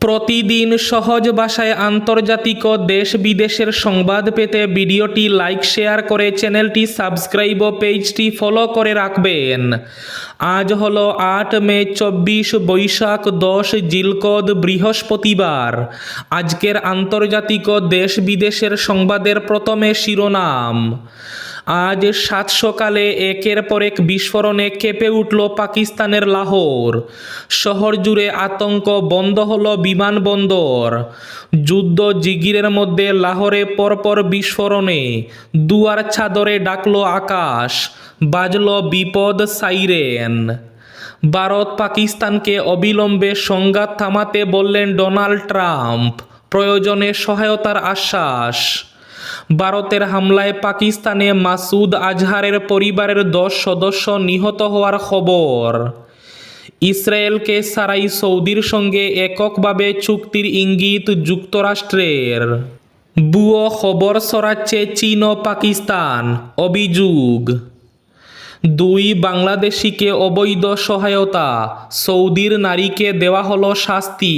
প্রতিদিন সহজ ভাষায় আন্তর্জাতিক ও দেশ বিদেশের সংবাদ পেতে ভিডিওটি লাইক, শেয়ার করে চ্যানেলটি সাবস্ক্রাইব ও পেজটি ফলো করে রাখবেন। আজ হলো আট মে, চব্বিশ বৈশাখ, দশ জিলকদ, বৃহস্পতিবার। আজকের আন্তর্জাতিক ও দেশ বিদেশের সংবাদের প্রথমে শিরোনাম। আজ সাত সকালে একের পর এক বিস্ফোরণে কেঁপে উঠল পাকিস্তানের লাহোর। শহর জুড়ে আতঙ্ক বন্ধ হলো বিমানবন্দর। যুদ্ধ জিগিরের মধ্যে লাহোরে পরপর বিস্ফোরণে দুয়ার ছাদরে ডাকলো আকাশ, বাজলো বিপদ সাইরেন। ভারত পাকিস্তানকে অবিলম্বে সংঘাত থামাতে বললেন ডোনাল্ড ট্রাম্প, প্রয়োজনে সহায়তার আশ্বাস। ভারতের হামলায় পাকিস্তানে মাসুদ আজহারের পরিবারের দশ সদস্য নিহত হওয়ার খবর। ইসরায়েলকে সারাই সৌদির সঙ্গে এককভাবে চুক্তির ইঙ্গিত যুক্তরাষ্ট্রের। বুয়ো খবর সরাচ্ছে চীন ও পাকিস্তান, অভিযোগ। দুই বাংলাদেশিকে অবৈধ সহায়তা, সৌদির নারীকে দেওয়া হলো শাস্তি।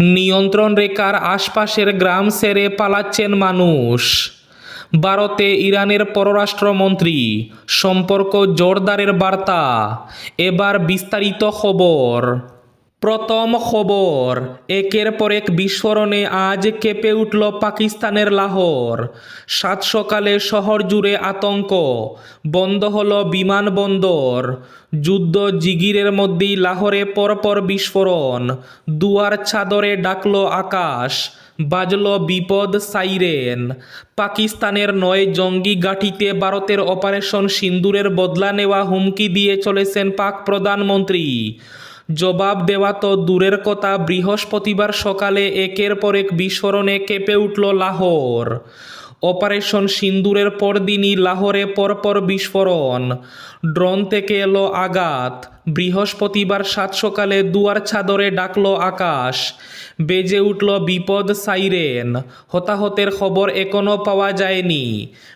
নিয়ন্ত্রণ রেখার আশপাশের গ্রাম সেরে পালাচ্ছেন মানুষ। ভারতে ইরানের পররাষ্ট্রমন্ত্রী, সম্পর্ক জোরদারের বার্তা। এবার বিস্তারিত খবর। প্রথম খবর, একের পর এক বিস্ফোরণে আজ কেঁপে উঠল পাকিস্তানের লাহোর। সাত সকালে শহর জুড়ে আতঙ্ক, বন্ধ হল বিমানবন্দর। যুদ্ধ জিগিরের মধ্যেই লাহোরে পরপর বিস্ফোরণ, দুয়ার চাদরে ডাকল আকাশ, বাজল বিপদ সাইরেন। পাকিস্তানের নয় জঙ্গি গাঠিতে ভারতের অপারেশন সিন্দুরের বদলা নেওয়া হুমকি দিয়ে চলেছেন পাক প্রধানমন্ত্রী। জবাব দেওয়া তো দূরের কথা, বৃহস্পতিবার সকালে একের পর এক বিস্ফোরণে কেঁপে উঠল লাহোর। অপারেশন সিন্দুরের পরদিনই লাহোরে পরপর বিস্ফোরণ। ড্রোন থেকে এলো আঘাত। বৃহস্পতিবার সাত সকালে দুয়ার ছাদরে ডাকল আকাশ। বেজে উঠল বিপদ সাইরেন। হতাহতের খবর এখনও পাওয়া যায়নি।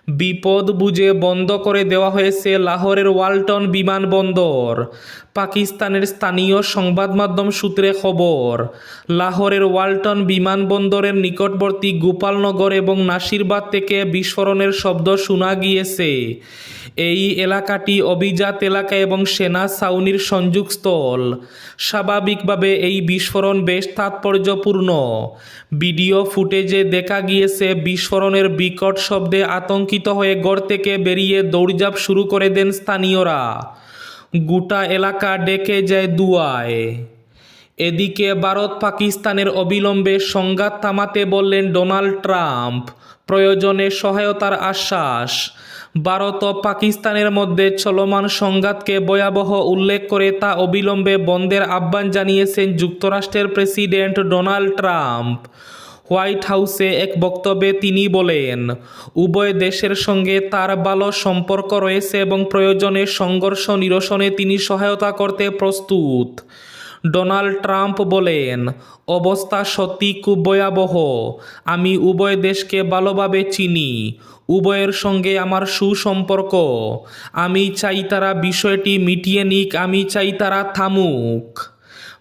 বিপদ বুঝে বন্ধ করে দেওয়া হয়েছে লাহোরের ওয়ালটন বিমানবন্দর। পাকিস্তানের স্থানীয় সংবাদ মাধ্যম সূত্রে খবর, লাহোরের ওয়ালটন বিমানবন্দরের নিকটবর্তী গোপালনগর এবং নাসিরবাদ থেকে বিস্ফোরণের শব্দ শোনা গিয়েছে। এই এলাকাটি অভিজাত এলাকা এবং সেনা ছাউনির সংযোগস্থল স্বাভাবিকভাবে এই বিস্ফোরণ বেশ তাৎপর্যপূর্ণ। ভিডিও ফুটেজে দেখা গিয়েছে, বিস্ফোরণের বিকট শব্দে আতঙ্কিত হয়ে ঘর থেকে বেরিয়ে দৌড়ঝাঁপ শুরু করে দেন স্থানীয়রা। গোটা এলাকা ডেকে যায় দুয়ায়। এদিকে ভারত পাকিস্তানের অবিলম্বে সংঘাত থামাতে বললেন ডোনাল্ড ট্রাম্প। প্রয়োজনে সহায়তার আশ্বাস। ভারত ও পাকিস্তানের মধ্যে চলমান সংঘাতকে ভয়াবহ উল্লেখ করে তা অবিলম্বে বন্ধের আহ্বান জানিয়েছেন যুক্তরাষ্ট্রের প্রেসিডেন্ট ডোনাল্ড ট্রাম্প। হোয়াইট হাউসে এক বক্তব্যে তিনি বলেন, উভয় দেশের সঙ্গে তার ভালো সম্পর্ক রয়েছে এবং প্রয়োজনে সংঘর্ষ নিরসনে তিনি সহায়তা করতে প্রস্তুত। ডোনাল্ড ট্রাম্প বলেন, অবস্থা সত্যি খুব ভয়াবহ। আমি উভয় দেশকে ভালোভাবে চিনি। উভয়ের সঙ্গে আমার সুসম্পর্ক। আমি চাই তারা বিষয়টি মিটিয়ে নিক, আমি চাই তারা থামুক।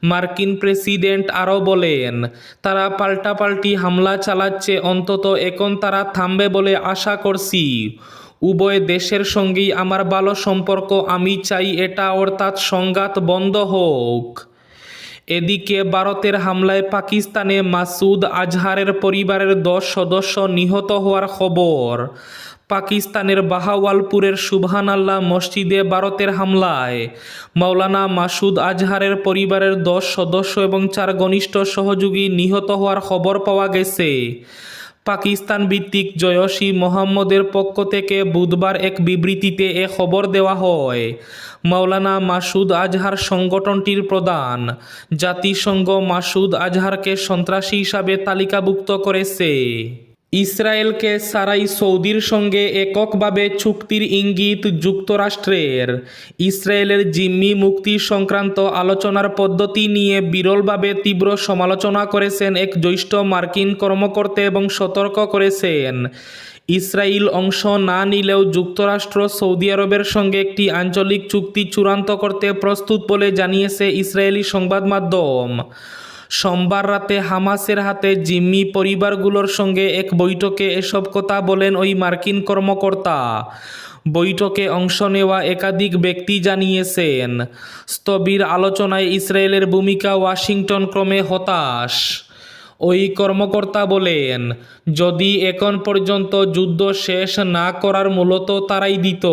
মার্কিন প্রেসিডেন্ট আরও বলেন, তারা পাল্টাপাল্টি হামলা চালাচ্ছে, অন্তত এখন তারা থামবে বলে আশা করছি। উভয় দেশের সঙ্গেই আমার ভালো সম্পর্ক, আমি চাই এটা অর্থাৎ সংঘাত বন্ধ হোক। এদিকে ভারতের হামলায় পাকিস্তানে মাসুদ আজহারের পরিবারের দশ সদস্য নিহত হওয়ার খবর। পাকিস্তানের বাহাওয়ালপুরের সুবহান আল্লাহ মসজিদে ভারতের হামলায়। মাওলানা মাসুদ আজহারের পরিবারের দশ সদস্য এবং চার ঘনিষ্ঠ সহযোগী নিহত হওয়ার খবর পাওয়া গেছে। পাকিস্তান ভিত্তিক জয়সী মোহাম্মদের পক্ষ থেকে বুধবার এক বিবৃতিতে এ খবর দেওয়া হয়। মাওলানা মাসুদ আজহার সংগঠনটির প্রধান। জাতিসংঘ মাসুদ আজহারকে সন্ত্রাসী হিসাবে তালিকাভুক্ত করেছে। ইসরায়েলকে সারাই সৌদির সঙ্গে এককভাবে চুক্তির ইঙ্গিত যুক্তরাষ্ট্রের। ইসরায়েলের জিম্মি মুক্তি সংক্রান্ত আলোচনার পদ্ধতি নিয়ে বিরলভাবে তীব্র সমালোচনা করেছেন এক জ্যেষ্ঠ মার্কিন কর্মকর্তা এবং সতর্ক করেছেন। ইসরায়েল অংশ না নিলেও যুক্তরাষ্ট্র সৌদি আরবের সঙ্গে একটি আঞ্চলিক চুক্তি চূড়ান্ত করতে প্রস্তুত বলে জানিয়েছে ইসরায়েলি সংবাদ মাধ্যম। সোমবার রাতে হামাসের হাতে জিম্মি পরিবারগুলোর সঙ্গে এক বৈঠকে এসব কথা বলেন ওই মার্কিন কর্মকর্তা। বৈঠকে অংশ নেওয়া একাধিক ব্যক্তি জানিয়েছেন, স্থবির আলোচনায় ইসরায়েলের ভূমিকা ওয়াশিংটন ক্রমে হতাশ। ওই কর্মকর্তা বলেন, যদি এখন পর্যন্ত যুদ্ধ শেষ না করার মূলত তারাই দিত,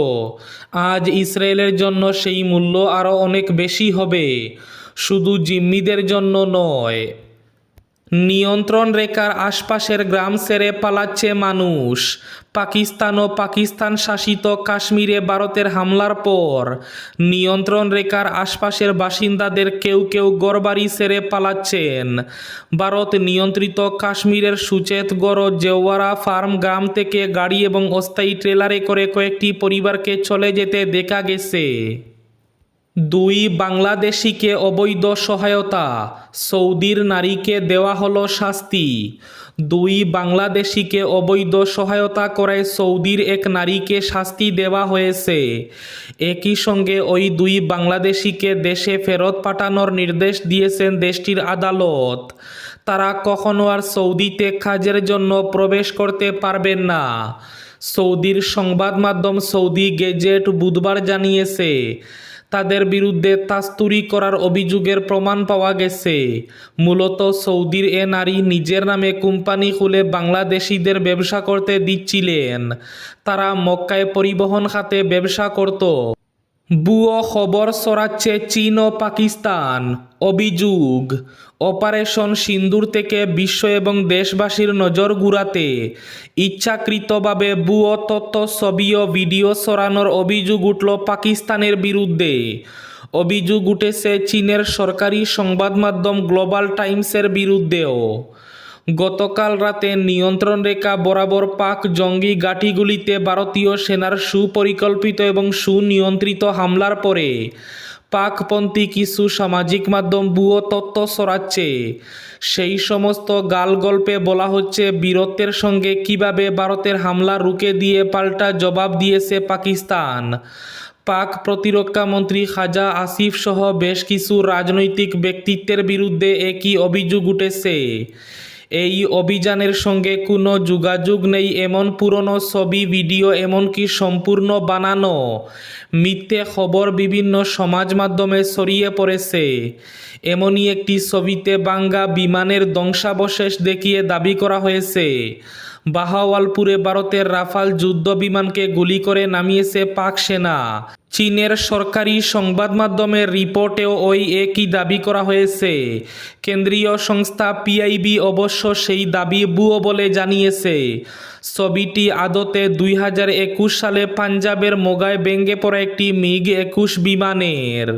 আজ ইসরায়েলের জন্য সেই মূল্য আরও অনেক বেশি হবে। শুধু জিম্মিদের জন্য নয়, নিয়ন্ত্রণ রেখার আশপাশের গ্রাম ছেড়ে পালাচ্ছে মানুষ। পাকিস্তান ও পাকিস্তান শাসিত কাশ্মীরে ভারতের হামলার পর নিয়ন্ত্রণ রেখার আশপাশের বাসিন্দাদের কেউ কেউ গড়বাড়ি ছেড়ে পালাচ্ছেন। ভারত নিয়ন্ত্রিত কাশ্মীরের সুচেতগড় জেওয়ারা ফার্ম গ্রাম থেকে গাড়ি এবং অস্থায়ী ট্রেলারে করে কয়েকটি পরিবারকে চলে যেতে দেখা গেছে। দুই বাংলাদেশিকে অবৈধ সহায়তা, সৌদির নারীকে দেওয়া হলো শাস্তি। দুই বাংলাদেশিকে অবৈধ সহায়তা করায় সৌদির এক নারীকে শাস্তি দেওয়া হয়েছে। একই সঙ্গে ওই দুই বাংলাদেশিকে দেশে ফেরত পাঠানোর নির্দেশ দিয়েছেন দেশটির আদালত। তারা কখনো আর সৌদিতে কাজের জন্য প্রবেশ করতে পারবেন না। সৌদির সংবাদ মাধ্যম সৌদি গেজেট বুধবার জানিয়েছে তাদের বিরুদ্ধে তাস্তুরি করার অভিযোগের প্রমাণ পাওয়া গেছে। মূলত সৌদির এ নারী নিজের নামে কোম্পানি খুলে বাংলাদেশিদের ব্যবসা করতে দিচ্ছিলেন। তারা মক্কায় পরিবহন খাতে ব্যবসা করত। বুয়ো খবর ছড়াচ্ছে চীন ও পাকিস্তান। অভিযোগ, অপারেশন সিন্দুর থেকে বিশ্ব এবং দেশবাসীর নজর ঘুরাতে ইচ্ছাকৃতভাবে বুয়ো তথ্য ছবি ভিডিও ছড়ানোর অভিযোগ উঠল পাকিস্তানের বিরুদ্ধে। অভিযোগ উঠেছে চীনের সরকারি সংবাদ মাধ্যম গ্লোবাল টাইমসের বিরুদ্ধেও। গতকাল রাতে নিয়ন্ত্রণ রেখা বরাবর পাক জঙ্গি ঘাঁটিগুলিতে ভারতীয় সেনার সুপরিকল্পিত এবং সুনিয়ন্ত্রিত হামলার পরে পাকপন্থী কিছু সামাজিক মাধ্যম ভুয়ো তথ্য ছড়াচ্ছে সেই সমস্ত গাল গল্পে বলা হচ্ছে, বীরত্বের সঙ্গে কীভাবে ভারতের হামলা রুখে দিয়ে পাল্টা জবাব দিয়েছে পাকিস্তান। পাক প্রতিরক্ষা মন্ত্রী খাজা আসিফ সহ বেশ কিছু রাজনৈতিক ব্যক্তিত্বের বিরুদ্ধে একই অভিযোগ উঠেছে। এই অভিযানের সঙ্গে কোনো যোগাযোগ নেই এমন পুরনো ছবি, ভিডিও, এমনকি সম্পূর্ণ বানানো। মিথ্যে খবর বিভিন্ন সমাজ মাধ্যমে ছড়িয়ে পড়েছে। এমনই একটি ছবিতে বাঙ্গা বিমানের ধ্বংসাবশেষ দেখিয়ে দাবি করা হয়েছে। বাহাওয়ালপুরে ভারতের রাফাল যুদ্ধ বিমানকে গুলি করে নামিয়েছে পাক সেনা। চীনের সরকারি সংবাদ মাধ্যমের রিপোর্টেও ওই একই দাবি করা হয়েছে। কেন্দ্রীয় সংস্থা পিআইবি অবশ্য সেই দাবি বুয়ো বলে জানিয়েছে। ছবিটি আদতে দুই হাজার একুশ সালে পাঞ্জাবের মোগায় ব্যঙ্গে পড়া একটি মিগ একুশ বিমানের।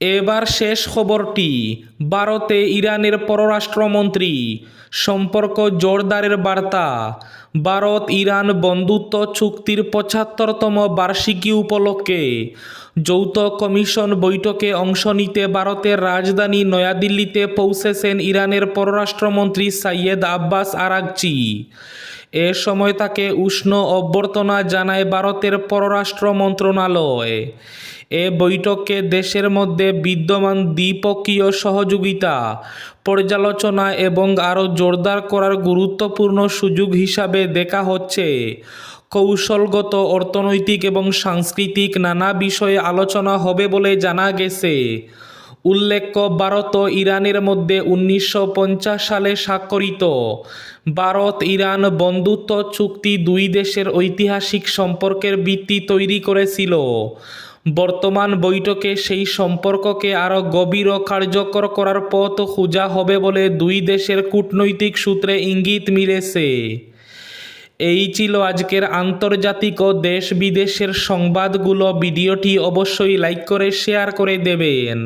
এবার শেষ খবরটি, ভারতে ইরানের পররাষ্ট্রমন্ত্রী, সম্পর্ক জোরদারের বার্তা, ভারত ইরান বন্ধুত্ব চুক্তির পঁচাত্তরতম বার্ষিকী উপলক্ষে যৌথ কমিশন বৈঠকে অংশ নিতে ভারতের রাজধানী নয়াদিল্লিতে পৌঁছেছেন ইরানের পররাষ্ট্রমন্ত্রী সাইয়েদ আব্বাস আরাকচি এ সময় তাকে উষ্ণ অভ্যর্থনা জানায় ভারতের পররাষ্ট্র মন্ত্রণালয়। এ বৈঠকে দেশের মধ্যে বিদ্যমান দ্বিপক্ষীয় সহযোগিতা, পর্যালোচনা এবং আরও জোরদার করার গুরুত্বপূর্ণ সুযোগ হিসাবে দেখা হচ্ছে। কৌশলগত, অর্থনৈতিক এবং সাংস্কৃতিক নানা বিষয়ে আলোচনা হবে বলে জানা গেছে। উল্লেখ্য, ভারত ও ইরানের মধ্যে উনিশশো পঞ্চাশ সালে স্বাক্ষরিত ভারত ইরান বন্ধুত্ব চুক্তি দুই দেশের ঐতিহাসিক সম্পর্কের ভিত্তি তৈরি করেছিল। বর্তমান বৈঠকে সেই সম্পর্ককে আরও গভীর ও কার্যকর করার পথ খোঁজা হবে বলে দুই দেশের কূটনৈতিক সূত্রে ইঙ্গিত মিলেছে। এই ছিল আজকের আন্তর্জাতিক ও দেশ বিদেশের সংবাদগুলো। ভিডিওটি অবশ্যই লাইক করে, শেয়ার করে দেবেন।